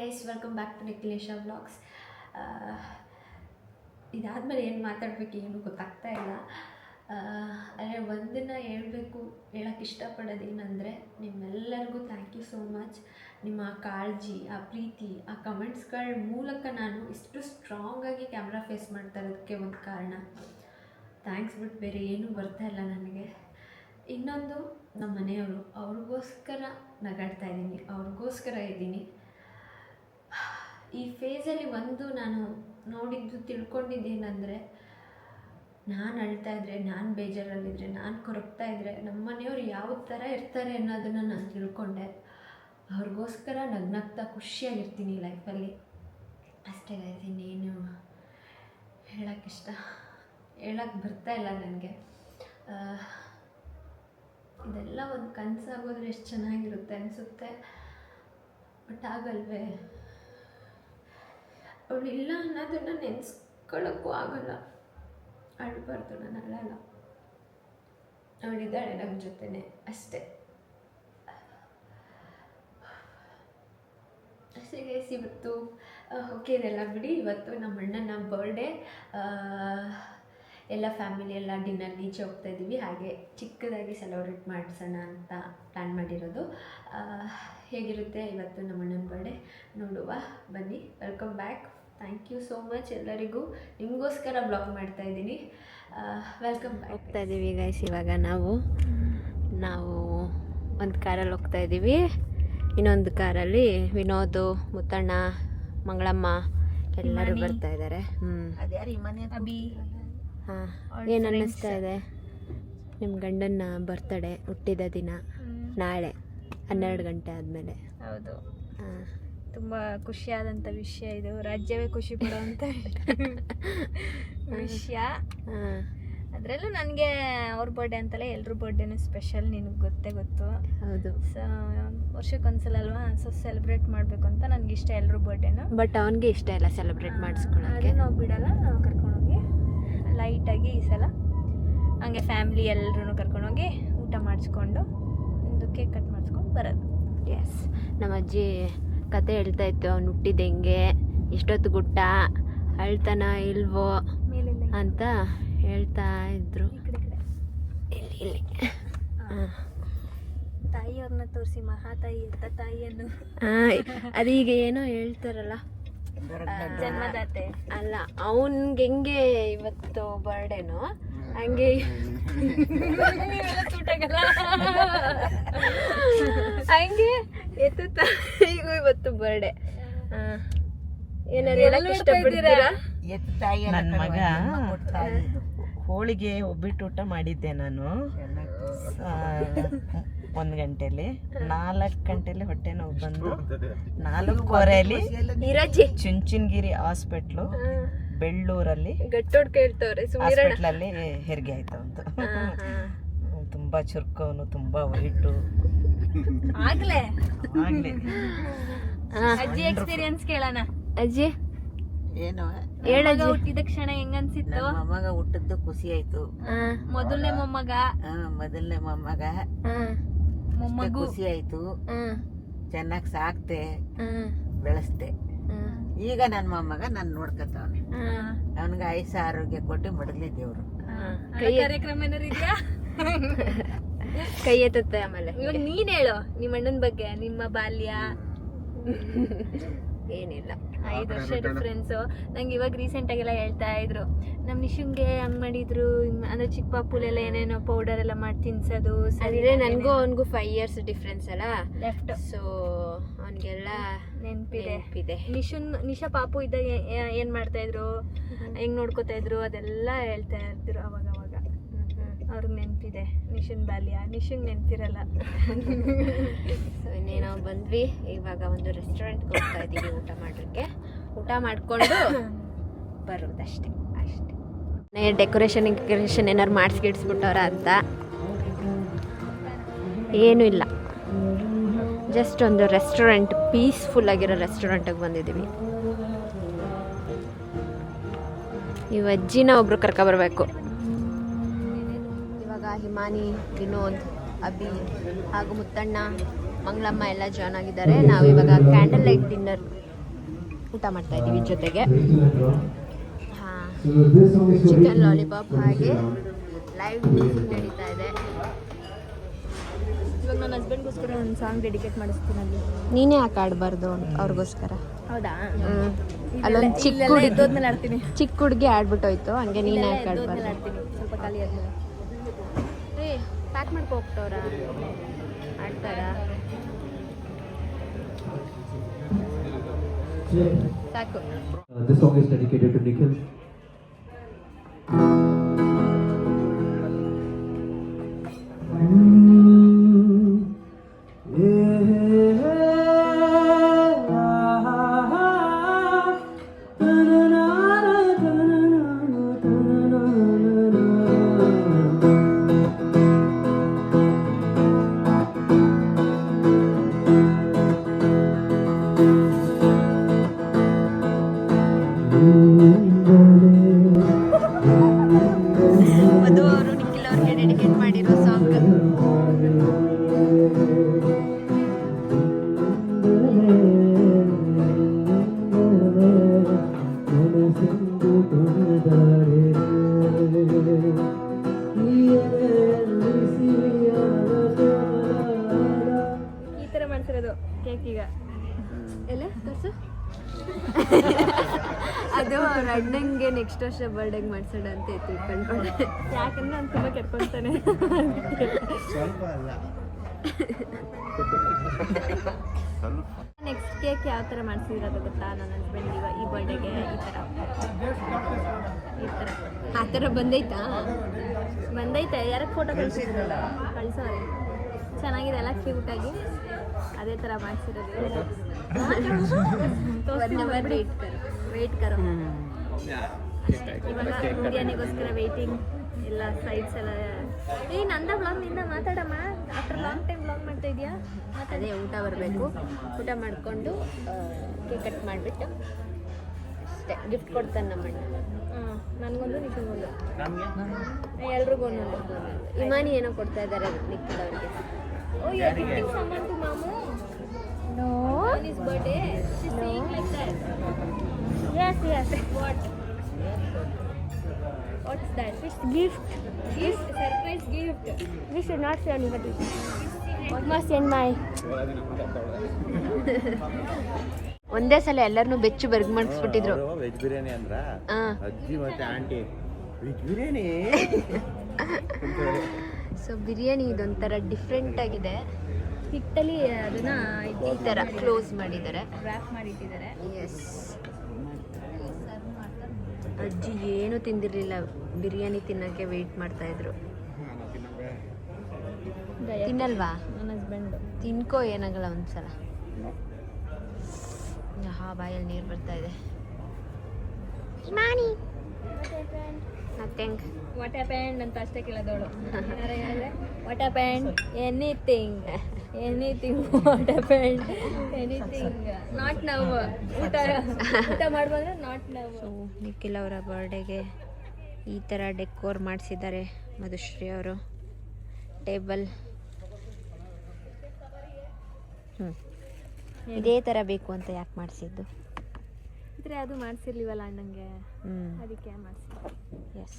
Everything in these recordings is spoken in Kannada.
Guys welcome back to Nikhilesh vlogs ಇದಾದಮೇಲೆ ಏನು ಮಾತಾಡಬೇಕು ಏನು ಗೊತ್ತಾಗ್ತಾ ಇಲ್ಲ. ಆದರೆ ಒಂದನ್ನು ಹೇಳಬೇಕು ಹೇಳೋಕ್ಕೆ ಇಷ್ಟಪಡೋದೇನೆಂದರೆ ನಿಮ್ಮೆಲ್ಲರಿಗೂ ಥ್ಯಾಂಕ್ ಯು ಸೋ ಮಚ್ ನಿಮ್ಮ ಕಾಳಜಿ, ಆ ಪ್ರೀತಿ, ಆ ಕಮೆಂಟ್ಸ್ಗಳ ಮೂಲಕ ನಾನು ಇಷ್ಟು ಸ್ಟ್ರಾಂಗಾಗಿ ಕ್ಯಾಮ್ರಾ ಫೇಸ್ ಮಾಡ್ತಾ ಇರೋದಕ್ಕೆ ಒಂದು ಕಾರಣ. ಥ್ಯಾಂಕ್ಸ್ ಬಿಟ್ಟು ಬೇರೆ ಏನೂ ಬರ್ತಾ ಇಲ್ಲ ನನಗೆ. ಇನ್ನೊಂದು ನಮ್ಮ ಮನೆಯವರು, ಅವ್ರಿಗೋಸ್ಕರ ನಗಾಡ್ತಾ ಇದ್ದೀನಿ, ಅವ್ರಿಗೋಸ್ಕರ ಇದ್ದೀನಿ. ಈ ಫೇಸಲ್ಲಿ ಒಂದು ನಾನು ನೋಡಿದ್ದು ತಿಳ್ಕೊಂಡಿದ್ದೇನೆಂದರೆ, ನಾನು ಅಳ್ತಾ ಇದ್ದರೆ ನಾನು ಬೇಜಾರಲ್ಲಿದ್ದರೆ ನಾನು ಕೊರಗ್ತಾ ಇದ್ದರೆ ನಮ್ಮ ಮನೆಯವ್ರು ಯಾವ ಥರ ಇರ್ತಾರೆ ಅನ್ನೋದನ್ನು ನಾನು ತಿಳ್ಕೊಂಡೆ. ಅವ್ರಿಗೋಸ್ಕರ ನಗ್ನಗ್ತಾ ಖುಷಿಯಾಗಿರ್ತೀನಿ ಲೈಫಲ್ಲಿ ಅಷ್ಟೇ ಗೈಸ್ ಇನ್ನೇನು ಹೇಳೋಕ್ಕಿಷ್ಟ ಹೇಳಕ್ಕೆ ಬರ್ತಾ ಇಲ್ಲ ನನಗೆ. ಇದೆಲ್ಲ ಒಂದು ಕನಸಾಗೋದ್ರೆ ಎಷ್ಟು ಚೆನ್ನಾಗಿರುತ್ತೆ ಅನಿಸುತ್ತೆ. ಬಟ್ ಆಗಲ್ವೇ. ಅವಳು ಇಲ್ಲ ಅನ್ನೋದನ್ನು ನೆನೆಸ್ಕೊಳ್ಳೋಕ್ಕೂ ಆಗಲ್ಲ. ಅಳ್ಬಾರ್ದು, ನಾನು ಅಳಲ್ಲ. ಅವಳಿದ್ದಾಳೆ ನಮ್ಮ ಜೊತೆನೆ, ಅಷ್ಟೇ. ಅಷ್ಟೇ ಇವತ್ತು ಓಕೆ ಇದೆಲ್ಲ ಬಿಡಿ. ಇವತ್ತು ನಮ್ಮ ಅಣ್ಣನ ಬರ್ಡೇ ಎಲ್ಲ ಫ್ಯಾಮಿಲಿ ಎಲ್ಲ ಡಿನ್ನರ್ಗೆ ನೀಚೆ ಹೋಗ್ತಾ ಇದ್ದೀವಿ ಹಾಗೆ ಚಿಕ್ಕದಾಗಿ ಸೆಲೆಬ್ರೇಟ್ ಮಾಡಿಸೋಣ ಅಂತ ಪ್ಲ್ಯಾನ್ ಮಾಡಿರೋದು. ಹೇಗಿರುತ್ತೆ ಇವತ್ತು ನಮ್ಮ ಅಣ್ಣನ ಬರ್ಡೇ ನೋಡುವ. ಬನ್ನಿ welcome back thank you so much ಎಲ್ಲರಿಗೂ. ನಿಮಗೋಸ್ಕರ ಬ್ಲಾಗ್ ಮಾಡ್ತಾ ಇದ್ದೀನಿ. ವೆಲ್ಕಮ್ ಬ್ಯಾಕ್ ಹೋಗ್ತಾ ಇದ್ದೀವಿ ಗೈಸ್ ಇವಾಗ ನಾವು. ನಾವು ಒಂದು ಕಾರಲ್ಲಿ ಹೋಗ್ತಾ ಇದ್ದೀವಿ ಇನ್ನೊಂದು ಕಾರಲ್ಲಿ ವಿನೋದ್ ಮುತ್ತಣ್ಣ ಮಂಗಳಮ್ಮ ಎಲ್ಲರೂ ಬರ್ತಾ ಇದ್ದಾರೆ ಹಾಂ ಏನು ಅನ್ನಿಸ್ತಾ ಇದೆ? ನಿಮ್ಮ ಗಂಡನ ಬರ್ತಡೆ ಹುಟ್ಟಿದ ದಿನ ನಾಳೆ ಹನ್ನೆರಡು ಗಂಟೆ ಆದಮೇಲೆ. ಹೌದು. ಹಾಂ. ತುಂಬಾ ಖುಷಿಯಾದಂಥ ವಿಷಯ ಇದು. ರಾಜ್ಯವೇ ಖುಷಿ ಪಡುವಂತ ವಿಷಯ. ಅದರಲ್ಲೂ ನನಗೆ ಅವ್ರ ಬರ್ಡೇ ಅಂತಲೇ ಎಲ್ರ ಬರ್ಡೇನು ಸ್ಪೆಷಲ್ ನಿನಗೆ ಗೊತ್ತೇ ಗೊತ್ತು. ಹೌದು. ಸೊ ವರ್ಷಕ್ಕೊಂದ್ಸಲ ಅಲ್ವಾ? ಸೊ ಸೆಲೆಬ್ರೇಟ್ ಮಾಡಬೇಕು ಅಂತ ನನಗೆ ಇಷ್ಟ ಎಲ್ಲರ ಬರ್ಡೇನು ಬಟ್ ಅವನಿಗೆ ಇಷ್ಟ ಇಲ್ಲ ಸೆಲೆಬ್ರೇಟ್ ಮಾಡಿಸ್ಕೊಳಕ್ಕೆ. ನಾವು ಬಿಡಲ್ಲ ನಾವು ಕರ್ಕೊಂಡೋಗಿ ಲೈಟಾಗಿ ಈ ಸಲ ಹಂಗೆ ಫ್ಯಾಮ್ಲಿ ಎಲ್ಲರೂ ಕರ್ಕೊಂಡೋಗಿ ಊಟ ಮಾಡಿಸ್ಕೊಂಡು ಒಂದು ಕೇಕ್ ಕಟ್ ಮಾಡಿಸ್ಕೊಂಡು ಬರೋದು. ಎಸ್ ನಮ್ಮ ಅಜ್ಜಿ ಕತೆ ಹೇಳ್ತಾ ಇತ್ತು ಅವ್ನು ಹುಟ್ಟಿದ ಹೆಂಗೆ ಇಷ್ಟೊತ್ತು ಗುಟ್ಟ ಅಳ್ತಾನ ಇಲ್ವೋ ಅಂತ ಹೇಳ್ತಾ ಇದ್ರು. ಇಲ್ಲಿ ಇಲ್ಲಿ. ಹಾಂ. ತಾಯಿಯವ್ರನ್ನ ತೋರಿಸಿ ಮಹಾತಾಯಿ ಅಂತ ತಾಯಿಯನ್ನು. ಅದೀಗ ಏನೋ ಹೇಳ್ತಾರಲ್ಲ. ಜನ್ಮದಾತೆ. ಅಲ್ಲ ಅವನ್ಗೆ ಹೆಂಗೆ ಇವತ್ತು ಬರ್ಡೇನೋ ಹಂಗೆ ಹಂಗೆ ಎತ್ತ ಈಗ ಇವತ್ತು ಬರ್ಡೇ ಏನಾರು ಹೇಳಕ್ ಇಷ್ಟಪಡ್ತೀರಾ? ಎತ್ತು ತಾಯಿ ನನ್ನ ಮಗ ಹೋಳಿಗೆ ಒಬ್ಬಿಟ್ಟು ಊಟ ಮಾಡಿದ್ದೆ ನಾನು. ಆ, ಒಂದ್ ಗಂಟೆಲಿ ನಾಲ್ಕು ಗಂಟೆಲಿ ಹೊಟ್ಟೆ ನೋವು ಬಂದು ನಾಲ್ಕೂವರೆಯಲ್ಲಿ ನೀರಜ್ಜಿ ಚುಂಚನಗಿರಿ ಹಾಸ್ಪಿಟ್ಲು. ಬೆಳ್ಳೂರಲ್ಲಿ ಗಟ್ಟೋಡ್ ಕೇಳ್ತವ್ರೆ ಹಾಸ್ಪಿಟ್ಲಲ್ಲಿ ಹೆರಿಗೆ ಆಯ್ತು ಅಂತ. ತುಂಬಾ ಚುರ್ಕವನು ತುಂಬಾ ವೈಟು. ಆಗ್ಲೇ? ಆಗ್ಲೇ. ಅಜ್ಜಿ ಎಕ್ಸ್ಪೀರಿಯನ್ಸ್ ಕೇಳೋಣ. ಅಜ್ಜಿ? ಏನು? ಹೇಳಜ್ಜಿ ಹುಟ್ಟಿದ ಕ್ಷಣ ಹೆಂಗನ್ಸಿತ್ತು? ಮೊಮ್ಮಗ ಹುಟ್ಟಿದ್ದು ಖುಷಿ ಆಯ್ತು. ಮೊದಲನೇ ಮೊಮ್ಮಗ? ಮೊದಲನೇ ಮೊಮ್ಮಗ. ಮೊಮ್ಮಗು? ಖುಷಿ ಆಯ್ತು. ಚೆನ್ನಾಗಿ ಸಾಕ್ತೆ. ಬೆಳೆಸ್ತೆ. ಹ್ಮ್ ಈಗ ನನ್ನ ಮೊಮ್ಮಗ ನಾನು ನೋಡ್ಕೊತಾವನೆ. ಅವನಿಗೆ ಐಸ ಆರೋಗ್ಯ ಕೊಟ್ಟು ಮಡಲಿ ದೇವ್ರು. ಕೈ ಕಾರ್ಯಕ್ರಮ ಏನಾರು ಇದೆಯಾ? ಕೈ ಎತ್ತುತ್ತೆ ಆಮೇಲೆ. ಇವಾಗ ನೀನ್ ಹೇಳು ನಿಮ್ಮ ಅಣ್ಣನ ಬಗ್ಗೆ ನಿಮ್ಮ ಬಾಲ್ಯ. ಏನಿಲ್ಲ. ಐದು ವರ್ಷ ಡಿಫ್ರೆನ್ಸ್ ನಂಗೆ ಇವಾಗ ರೀಸೆಂಟ್ ಆಗೆಲ್ಲ ಹೇಳ್ತಾ ಇದ್ರು. ನಮ್ಮ ನಿಶುಂಗೆ ಹಂಗ್ ಮಾಡಿದ್ರು. ಅಂದ್ರೆ ಚಿಕ್ಕ ಪಾಪುಲೆಲ್ಲ ಏನೇನೋ ಪೌಡರ್ ಎಲ್ಲ ಮಾಡಿ ತಿನ್ಸೋದು ಅಂದ್ರೆ ನನಗೂ ಅವನಿಗೂ ಫೈವ್ ಇಯರ್ಸ್ ಡಿಫ್ರೆನ್ಸ್ ಅಲ್ಲ? ಲೆಫ್ಟ್ ಸೊ ಅವನಿಗೆಲ್ಲ ನೆನ್ಪಿದೆ. ನೆನಪಿದೆ. ನಿಶುನ್ ನಿಶಾ ಪಾಪು ಇದ್ದಾಗ ಏನ್ ಮಾಡ್ತಾ ಇದ್ರು? ಹೆಂಗ್ ನೋಡ್ಕೋತಾ ಇದ್ರು? ಅದೆಲ್ಲ ಹೇಳ್ತಾ ಇದ್ರು ಅವಾಗ ಅವಾಗ ಅವ್ರಿಗೆ ನೆನಪಿದೆ. ನಿಶುನ್ ಬಾಲ್ಯ. ನಿಶುನ್ ನೆನ್ಪಿರಲ್ಲ. ಸೊ ಇನ್ನೇನೋ ಬಂದ್ವಿ. ಇವಾಗ ಒಂದು ರೆಸ್ಟೋರೆಂಟ್ಗೆ ಹೋಗ್ತಾ ಇದ್ದೀವಿ ಊಟ ಮಾಡೋಕ್ಕೆ ಊಟ ಮಾಡಿಕೊಂಡು ಬರೋದಷ್ಟೇ ಅಷ್ಟೇ. ಡೆಕೋರೇಷನ್ ಡೆಕೋರೇಷನ್ ಏನಾರು ಮಾಡಿಸ್ಗಿಡ್ಸ್ಬಿಟ್ಟವ್ರ ಅಂತ? ಏನೂ ಇಲ್ಲ. ಜಸ್ಟ್ ಒಂದು ರೆಸ್ಟೋರೆಂಟ್ ಪೀಸ್ಫುಲ್ ಆಗಿರೋ ರೆಸ್ಟೋರೆಂಟಿಗೆ ಬಂದಿದ್ದೀವಿ. ಈ ಅಜ್ಜಿನ ಒಬ್ರು ಕರ್ಕೊಬರ್ಬೇಕು ಇವಾಗ ಹಿಮಾನಿ ವಿನೋದ್ ಅಭಿ ಹಾಗೂ ಮುತ್ತಣ್ಣ ಮಂಗಳಮ್ಮ ಎಲ್ಲ ಜಾಯ್ನ್ ಆಗಿದ್ದಾರೆ. ನಾವು ಇವಾಗ ಕ್ಯಾಂಡಲ್ ಲೈಟ್ ಡಿನ್ನರ್ ಊಟ ಮಾಡ್ತಾ ಇದ್ದೀವಿ ಜೊತೆಗೆ. ಹಾಂ ಚಿಕನ್ ಲಾಲಿಪಾಪ್ ಹಾಗೆ ಲೈವ್ ಮ್ಯೂಸಿಕ್ ನಡೀತಾ ಇದೆ. ಇವಾಗ ನನ್ನ ಹಸ್ಬೆಂಡ್ಗೋಸ್ಕರ ಒಂದು ಸಾಂಗ್ ಡೆಡಿಕೇಟ್ ಮಾಡಿಸ್ತೀನಿ ನೀನೇ ಯಾಕೆ ಆಡಬಾರ್ದು ಅವ್ರಿಗೋಸ್ಕರ. ಹೌದಾ? ಅಲ್ಲೊಂದು ಚಿಕ್ಕ ಹುಡುಗಿ ಆಡ್ತೀನಿ. ಚಿಕ್ಕ ಹುಡುಗಿ ಆಡ್ಬಿಟ್ಟೋಯ್ತು ಹಂಗೆ ನೀನೇ ಯಾಕೆ ಆಡ್ಬಾರ್ದು ಆಡ್ತೀನಿ ಸ್ವಲ್ಪ ಖಾಲಿ ಆದ್ಮೇಲೆ. ಏ ಪ್ಯಾಕ್ ಮಾಡ್ಕೊ ಹೋಗ್ತವ್ರ? ಆಡ್ತಾರ? Uh, this song is dedicated to Nikhil. Cake ಈಗ ಎಲ್ಲ? ತೋರ್ಸು? ಅದು ಅವ್ರ ಅಣ್ಣಂಗೆ ನೆಕ್ಸ್ಟ್ ವರ್ಷ ಬರ್ಡೇಗೆ ಮಾಡ್ಸೋಣ ಅಂತ ತಿಳ್ಕೊಂಡ್ಕೊಂಡೆ ಯಾಕಂದ್ರೆ ನಾನು ತುಂಬ ಕೆಟ್ಕೊಂತಾನೆ ನೆಕ್ಸ್ಟ್ ಕೇಕ್ ಯಾವ ಥರ ಮಾಡಿಸಿರೋದು ಗೊತ್ತಾ? ನನ್ನ ಹಸ್ಬೆಂಡ್ ಇವಾಗ ಈ ಬರ್ಡೇಗೆ ಈ ಥರ ಈ ಥರ ಆ ಥರ ಬಂದೈತಾ? ಬಂದೈತೆ. ಯಾರಕ್ಕೆ ಫೋಟೋ ಕಳಿಸಿದ್ರಲ್ಲ ಕಳ್ಸೋ ಚೆನ್ನಾಗಿದೆ ಎಲ್ಲ ಕ್ಯೂಟಾಗಿ ಅದೇ ಥರ ಮಾಡಿಸಿರೋದು. ಒನ್ ಅವರ್ ವೇಟ್ ಕರ್. ವೆಯ್ಟ್ ಕರೋ ಇವಾಗ ಬಿರಿಯಾನಿಗೋಸ್ಕರ ವೆಯ್ಟಿಂಗ್ ಎಲ್ಲ ಸೈಡ್ಸ್ ಎಲ್ಲ. ಏ ನಂದ ಬ್ಲಾಗ್ನಿಂದ ಮಾತಾಡಮ್ಮ. ಆಫ್ಟರ್ ಲಾಂಗ್ ಟೈಮ್ ಬ್ಲಾಗ್ ಮಾಡ್ತಾ ಇದೆಯಾ? ಅದೇ ಊಟ ಬರಬೇಕು. ಊಟ ಮಾಡಿಕೊಂಡು ಕೇಕ್ ಕಟ್ ಮಾಡಿಬಿಟ್ಟು ಅಷ್ಟೇ. ಗಿಫ್ಟ್ ಕೊಡ್ತಾನೆ ನಮ್ಮಣ್ಣ. ಹಾಂ ನನಗೊಂದು ನಿಖಿಲ್ಗೊಂದು ಎಲ್ರಿಗೂ ಒಂದೊಂದು. ಇಮಾನಿ ಏನೋ ಕೊಡ್ತಾ ಇದ್ದಾರೆ ನಿಖಿಲ್ ಅವ್ರಿಗೆ. Oh, you're gifting someone to Mamu? No. On his birthday? She's saying like that. Yes, yes. What? What's that? It's gift. Gift? Surprise gift. We should not say anybody. Must send my. ಒಂದೇ ಸಲ ಎಲ್ಲರನ್ನೂ ಬೆಚ್ಚು ಬರ್ಗ್ ಮಾಡಿಸ್ಬಿಟ್ಟಿದ್ರು ವೆಜ್ ಬಿರಿಯಾನಿ ಅಂದ್ರ ಅಜ್ಜಿ ಮತ್ತೆ aunty veg biryani so biryani ಇದೊಂಥರ ಡಿಫ್ರೆಂಟ್ ಆಗಿದೆ. ಹಿಟ್ಟಲ್ಲಿ ಅದನ್ನ ಈ ಥರ ಕ್ಲೋಸ್ ಮಾಡಿದ್ದಾರೆ. ವ್ಯಾಪ್ ಮಾಡಿಟ್ಟಿದ್ದಾರೆ. ಎಸ್ ಅಜ್ಜಿ ಏನು ತಿಂದಿರಲಿಲ್ಲ ಬಿರಿಯಾನಿ ತಿನ್ನಕ್ಕೆ ವೇಟ್ ಮಾಡ್ತಾ ಇದ್ರು. ತಿನ್ನಲ್ವಾ? ನನ್ನ ಹಸ್ಬೆಂಡ್ ತಿನ್ಕೋ ಏನಾಗಲ್ಲ ಒಂದ್ಸಲ. ಹಾ ಬಾಯಲ್ಲಿ ನೀರು ಬರ್ತಾ ಇದೆ. ಹಿಮಾನಿ ನಥಿಂಗ್ ವಾಟ್ ಹ್ಯಾಪೆಂಡ್ ಅಂತ ಅಷ್ಟೇ ಕೇಳೋದವಳು. What happened anything anything what happened anything not now ಊಟ ಊಟ ಮಾಡ್ಬಂದ್ರೆ ನಾಟ್ ನವ್ ನಿಖಿಲ್ ಅವರ ಬರ್ಡೇಗೆ ಈ ಥರ ಡೆಕೋರ್ ಮಾಡಿಸಿದ್ದಾರೆ ಮಧುಶ್ರೀ ಅವರು. ಟೇಬಲ್ ಹ್ಞೂ ಇದೇ ಥರ ಬೇಕು ಅಂತ ಯಾಕೆ ಮಾಡಿಸಿದ್ದು? ಇದ್ರೆ ಅದು ಮಾಡ್ಸಿರ್ಲಿವಲ್ಲ ಅಣ್ಣಂಗೆ? ಅದಕ್ಕೆ ಮಾಡ್ಸಿ.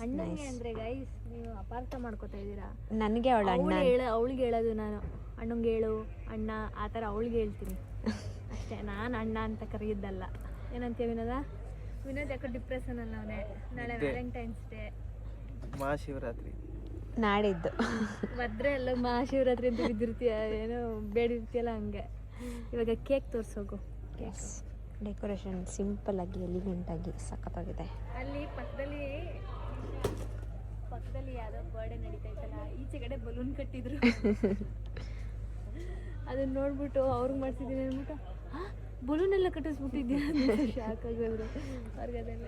ಅಣ್ಣಂಗೆ ಅಂದ್ರೆ ಗೈಸ್ ನೀವು ಅಪಾರ್ಥ ಮಾಡ್ಕೋತಾ ಇದ್ದೀರಾ? ನನಗೆ ಅವಳ ಅವಳು ಅಣ್ಣ ಹೇಳ ಅವಳಿಗೆ ಹೇಳೋದು ನಾನು. ಅಣ್ಣಂಗೆ ಹೇಳು ಅಣ್ಣ ಆ ಥರ ಅವಳಿಗೆ ಹೇಳ್ತೀನಿ. ಅಷ್ಟೇ ನಾನು ಅಣ್ಣ ಅಂತ ಕರೆಯಿದ್ದಲ್ಲ ಏನಂತೀಯ ವಿನೋದ? ವಿನೋದ್ ಯಾಕೋ ಡಿಪ್ರೆಷನ್ ಅಲ್ಲ ಅವನೇ. ನಾಳೆ ವ್ಯಾಲೆಂಟೈನ್ಸ್ ಡೇ ಮಹಾಶಿವರಾತ್ರಿ. ನಾಡಿದ್ದು. ಮದ್ರೆ ಎಲ್ಲ ಮಹಾಶಿವರಾತ್ರಿ ಅಂತ ಬಿದ್ದಿರ್ತೀಯ? ಏನೋ ಬೇಡಿರ್ತೀಯಲ್ಲ ಹಂಗೆ. ಇವಾಗ ಕೇಕ್ ತೋರ್ಸೋಗು. ಕೇಕ್ ಡೆಕೋರೇಷನ್ ಸಿಂಪಲ್ ಆಗಿ ಎಲಿಗೆಂಟ್ ಆಗಿ ಸಖತ್ತಾಗಿದೆ. ಅಲ್ಲಿ ಪಕ್ಕದಲ್ಲಿ ಪಕ್ಕದಲ್ಲಿ ಯಾವುದೋ ಬರ್ಡೇ ನಡೀತಾ ಇತ್ತಲ್ಲ ಈಚೆಗಡೆ ಬಲೂನ್ ಕಟ್ಟಿದ್ರು. ಅದನ್ನ ನೋಡ್ಬಿಟ್ಟು ಅವ್ರಿಗೆ ಮಾಡ್ತಿದ್ದೀನಿ ಅಂದ್ಬಿಟ್ಟು ಬಲೂನ್ ಎಲ್ಲ ಕಟ್ಟಿಸ್ಬಿಟ್ಟಿದ್ಯಾ ಶಾಕ್ ಆಗಿದ್ರು ಅವ್ರಿಗೆ ಅದೆಲ್ಲ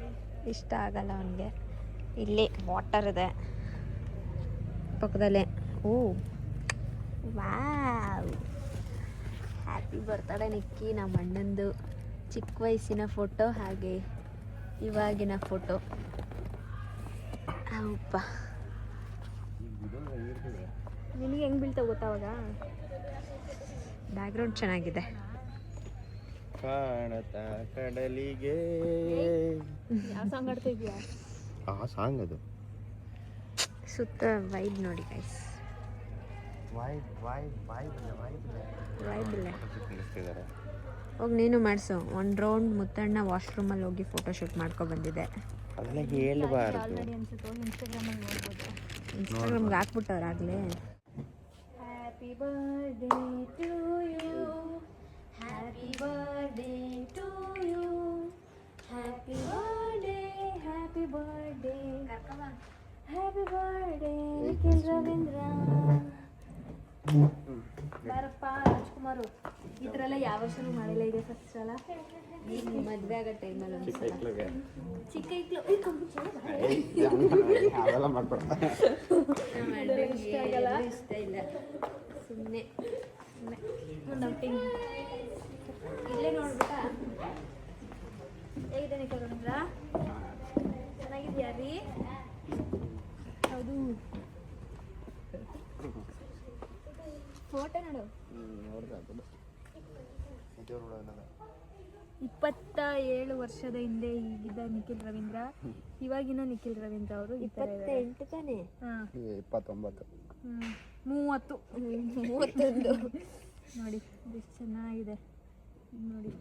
ಇಷ್ಟ. ಆಗಲ್ಲ ಅವನಿಗೆ. ಇಲ್ಲಿ ವಾಟರ್ ಇದೆ. ಪಕ್ಕದಲ್ಲೇ. Oh wow. Happy birthday Nikki ನಮ್ಮ ಅಣ್ಣಂದು ಚಿಕ್ಕ ವಯಸ್ಸಿನ ಫೋಟೋ ಹಾಗೆ ಇವಾಗಿನ ಫೋಟೋ. ಅಪ್ಪ ನಿನಗೆ ಹೆಂಗ್ ಬೀಳ್ತಾವ ಗೊತ್ತಾವಾಗ ಬ್ಯಾಕ್ಗ್ರೌಂಡ್ ಚೆನ್ನಾಗಿದೆ. ಕಾಣತ ಕಡಲಿಗೆ. ಯಾವ ಸಾಂಗ್ ಆಡ್ತಾ ಇದೀಯಾ ಆ ಸಾಂಗ್ ಅದು. ಸುತ್ತ ವೈಬ್ ನೋಡಿ guys vibe vibe vibe vibe vibe ಹೋಗಿ ನೀನು ಮಾಡಿಸು. ಒಂದು ರೌಂಡ್ ಮುತ್ತಣ್ಣ ವಾಶ್ರೂಮಲ್ಲಿ ಹೋಗಿ ಫೋಟೋ ಶೂಟ್ ಮಾಡ್ಕೊ ಬಂದಿದೆ. ಅದೆಲ್ಲ ಹೇಳ್ಬಾರ್ದು. ಇನ್ಸ್ಟಾಗ್ರಾಮ್ಗೆ ಹಾಕ್ಬಿಟ್ಟವ್ರಾಗಲೇ. Happy birthday to you happy birthday to you happy birthday happy birthday happy birthday Nikhil Ravindra ಬಾರಪ್ಪ ರಾಜ್ಕುಮಾರು. ಈ ಥರ ಎಲ್ಲ ಯಾವ ವರ್ಷನೂ ಮಾಡಿಲ್ಲ ಇದೆ ಫಸ್ಟ್ ಸಲ ಈಗ ಮದುವೆ ಆಗೋ ಟೈಮಲ್ಲಿ ಒಂದ್ಸಲ. ಚಿಕ್ಕ. ಅವೆಲ್ಲ ಮಾಡ್ಕೊಡ್ತಾರೆ ಇಷ್ಟ ಆಗಲ್ಲ. ಇಷ್ಟ ಇಲ್ಲ. ಸುಮ್ಮನೆ ಒಂದು ಔಟಿಂಗ್ ಇಲ್ಲೇ ನೋಡ್ಬಿಟ್ಟ ಹೇಗಿದೆ ನಿಖಿಲ್ ರವೀಂದ್ರ ಚೆನ್ನಾಗಿದ್ಯಾ ರೀ ಹೌದು ಫೋಟೋ ನೋಡು ಇಪ್ಪತ್ತ ಏಳು ವರ್ಷದ ಹಿಂದೆ ಈಗಿದ್ದ ನಿಖಿಲ್ ರವೀಂದ್ರ ಇವಾಗಿನ ನಿಖಿಲ್ ರವೀಂದ್ರ ಅವರು ಇಪ್ಪತ್ತೆಂಟು ತಾನೇ? ಹಾಂ. ಇಪ್ಪತ್ತೊಂಬತ್ತು. ಹ್ಞೂ ಮೂವತ್ತು. ಮೂವತ್ತೊಂದು. ನೋಡಿ ಎಷ್ಟು ಚೆನ್ನಾಗಿದೆ. ನೋಡಿ.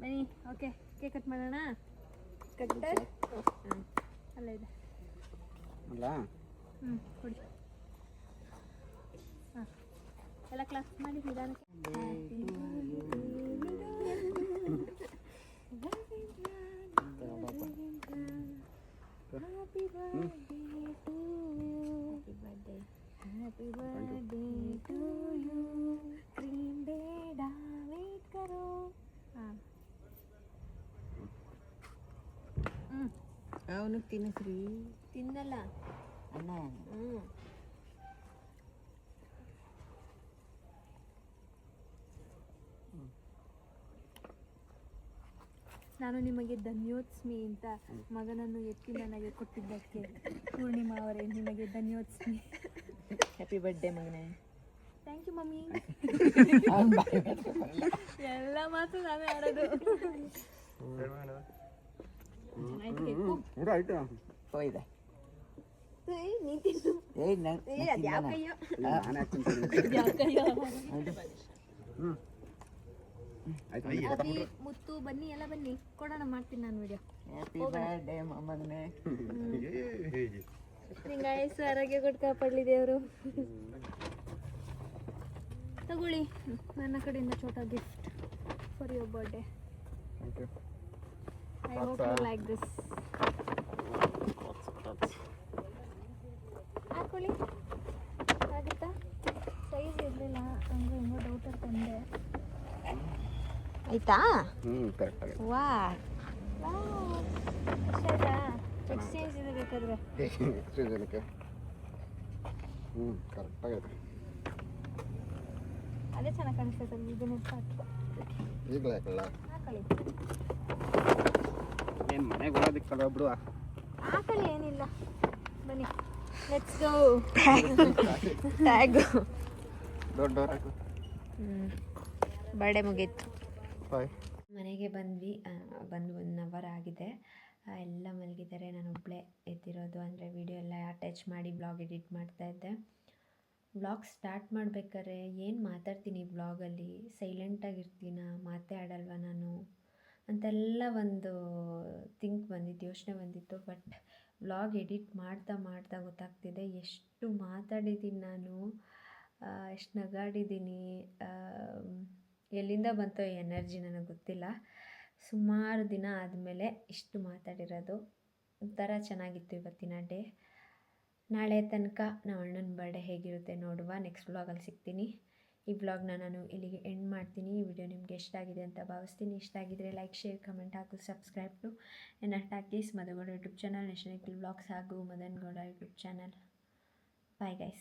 ಬನ್ನಿ ಓಕೆ ಕೇಕ್ ಕಟ್ ಮಾಡೋಣ? ಕಟ್ ಅಲ್ಲ ಇದೆ. ಅಲ್ಲ? ಹ್ಞೂ ಕೊಡಿ. ಹಾಂ. ಎಲ್ಲ ಕ್ಲಾಸ್ ಮಾಡಿ ನಿಧಾನಕ್ಕೆ ಅವನು ತಿನ್ನಿಸ್ರಿ. ತಿನ್ನಲ್ಲ ಅಣ್ಣ ಹ್ಞೂ ನಾನು ನಿಮಗೆ ಧನ್ಯೋತ್ಸ್ಮಿ ಅಂತ ಮಗನನ್ನು ಎತ್ತಿ ನನಗೆ ಕೊಟ್ಟಿದ್ದಕ್ಕೆ. ಪೂರ್ಣಿಮಾ ಅವರೇ ನಿಮಗೆ ಧನ್ಯೋತ್ಸ್ಮಿ. ಹ್ಯಾಪಿ ಬರ್ಡೇ ಮಗನೇ. Thank you mummy. ಎಲ್ಲ ಮಾತು ನಾನು ಆಡೋದು. ತಿನ್ನು. ಏ ಯಾವ ಕೈಯೋ ಅಭಿ ಮುತ್ತು ಬನ್ನಿ ಎಲ್ಲ ಬನ್ನಿ. ಕೊಡೋಣ ಮಾಡ್ತೀನಿ ನಾನು ವಿಡಿಯೋ ಮಗನೇ ನಿಂಗಾಯಸ್ಸು ಆರೋಗ್ಯ ಕೊಟ್ಟು ಕಾಪಾಡಲಿ ದೇವರು. ತಗೊಳ್ಳಿ. ನನ್ನ ಕಡೆಯಿಂದ ಚೋಟ gift for your birthday I hope you like this ಹಾಕೊಳ್ಳಿ. ಆಗುತ್ತಾ ಸೈಜ್ ಇರಲಿಲ್ಲ ಹಂಗೆ ಹೆಂಗೋ ಡೌಟಲ್ಲಿ ತಂದೆ. ಆಯ್ತಾ? ಹ್ಞೂ ಕರೆಕ್ಟ್ ಆಗಿದೆ. ವಾ. ಎಕ್ಸ್ಚೇಂಜ್ ಇದೆ ಬೇಕಾದ್ರೆ. ಎಷ್ಟು ಜನಕ್ಕೆ ಹ್ಞೂ ಕರೆಕ್ಟ್ ಆಗೈತೆ ಅದೇ ಚೆನ್ನಾಗಿ ಕಾಣಿಸ್ತೈತೆ ಇದನ್ನೇ ಸಾಕು ಈಗಲೇ ಯಾಕಲ್ಲ ಹಾಕೊಳ್ಳಿ. ಏನು ಮನೆಗೆ ಹೋಗೋದಕ್ಕಲ್ಲ ಬಿಡು ಹಾಕೊಳ್ಳಿ ಏನಿಲ್ಲ. ಬನ್ನಿ. ಲೆಟ್ಸ್ ಗೋ ಟ್ಯಾಗು ದೊಡ್ಡವ್ರ ಹ್ಞೂ ಬರ್ಡೇ ಮುಗೀತು. ಬಾಯ್. ಮನೆಗೆ ಬಂದ್ವಿ ಬಂದು ಒನ್ ಅವರ್ ಆಗಿದೆ. ಎಲ್ಲ ಮಲಗಿದ್ದಾರೆ, ನಾನು ಒಬ್ಬಳೇ ಎದ್ದಿರೋದು. ಅಂದರೆ ವಿಡಿಯೋ ಎಲ್ಲ ಅಟ್ಯಾಚ್ ಮಾಡಿ ಬ್ಲಾಗ್ ಎಡಿಟ್ ಮಾಡ್ತಾ ಇದ್ದೆ. ಬ್ಲಾಗ್ ಸ್ಟಾರ್ಟ್ ಮಾಡಬೇಕಾದ್ರೆ ಏನು ಮಾತಾಡ್ತೀನಿ ಬ್ಲಾಗಲ್ಲಿ ಸೈಲೆಂಟಾಗಿರ್ತೀನ ಮಾತೇ ಆಡಲ್ವ ನಾನು? ಅಂತೆಲ್ಲ ಒಂದು ಥಿಂಕ್ ಬಂದಿತ್ತು, ಯೋಚನೆ ಬಂದಿತ್ತು. ಬಟ್ ಬ್ಲಾಗ್ ಎಡಿಟ್ ಮಾಡ್ತಾ ಮಾಡ್ತಾ ಗೊತ್ತಾಗ್ತಿದೆ. ಎಷ್ಟು ಮಾತಾಡಿದ್ದೀನಿ ನಾನು? ಎಷ್ಟು ನಗಾಡಿದ್ದೀನಿ? ಎಲ್ಲಿಂದ ಬಂತೋ ಎನರ್ಜಿ ನನಗೆ ಗೊತ್ತಿಲ್ಲ. ಸುಮಾರು ದಿನ ಆದಮೇಲೆ ಇಷ್ಟು ಮಾತಾಡಿರೋದು. ಒಂಥರ ಚೆನ್ನಾಗಿತ್ತು ಇವತ್ತಿನ ಡೇ. ನಾಳೆ ತನಕ ನಮ್ಮ ಅಣ್ಣನ ಬರ್ಡೇ ಹೇಗಿರುತ್ತೆ ನೋಡುವ. ನೆಕ್ಸ್ಟ್ ವ್ಲಾಗಲ್ಲಿ ಸಿಗ್ತೀನಿ. ಈ ವ್ಲಾಗ್ನ ನಾನು ಇಲ್ಲಿಗೆ ಎಂಡ್ ಮಾಡ್ತೀನಿ. ಈ ವಿಡಿಯೋ ನಿಮಗೆ ಇಷ್ಟ ಆಗಿದೆ ಅಂತ ಭಾವಿಸ್ತೀನಿ. ಇಷ್ಟ ಆಗಿದ್ರೆ ಲೈಕ್ ಶೇರ್ ಕಮೆಂಟ್ ಹಾಕು subscribe to N ಅಟ್ಯಾಕೀಸ್ Madagowda YouTube channel national vlogs ಹಾಗೂ Madan Gowda YouTube channel bye guys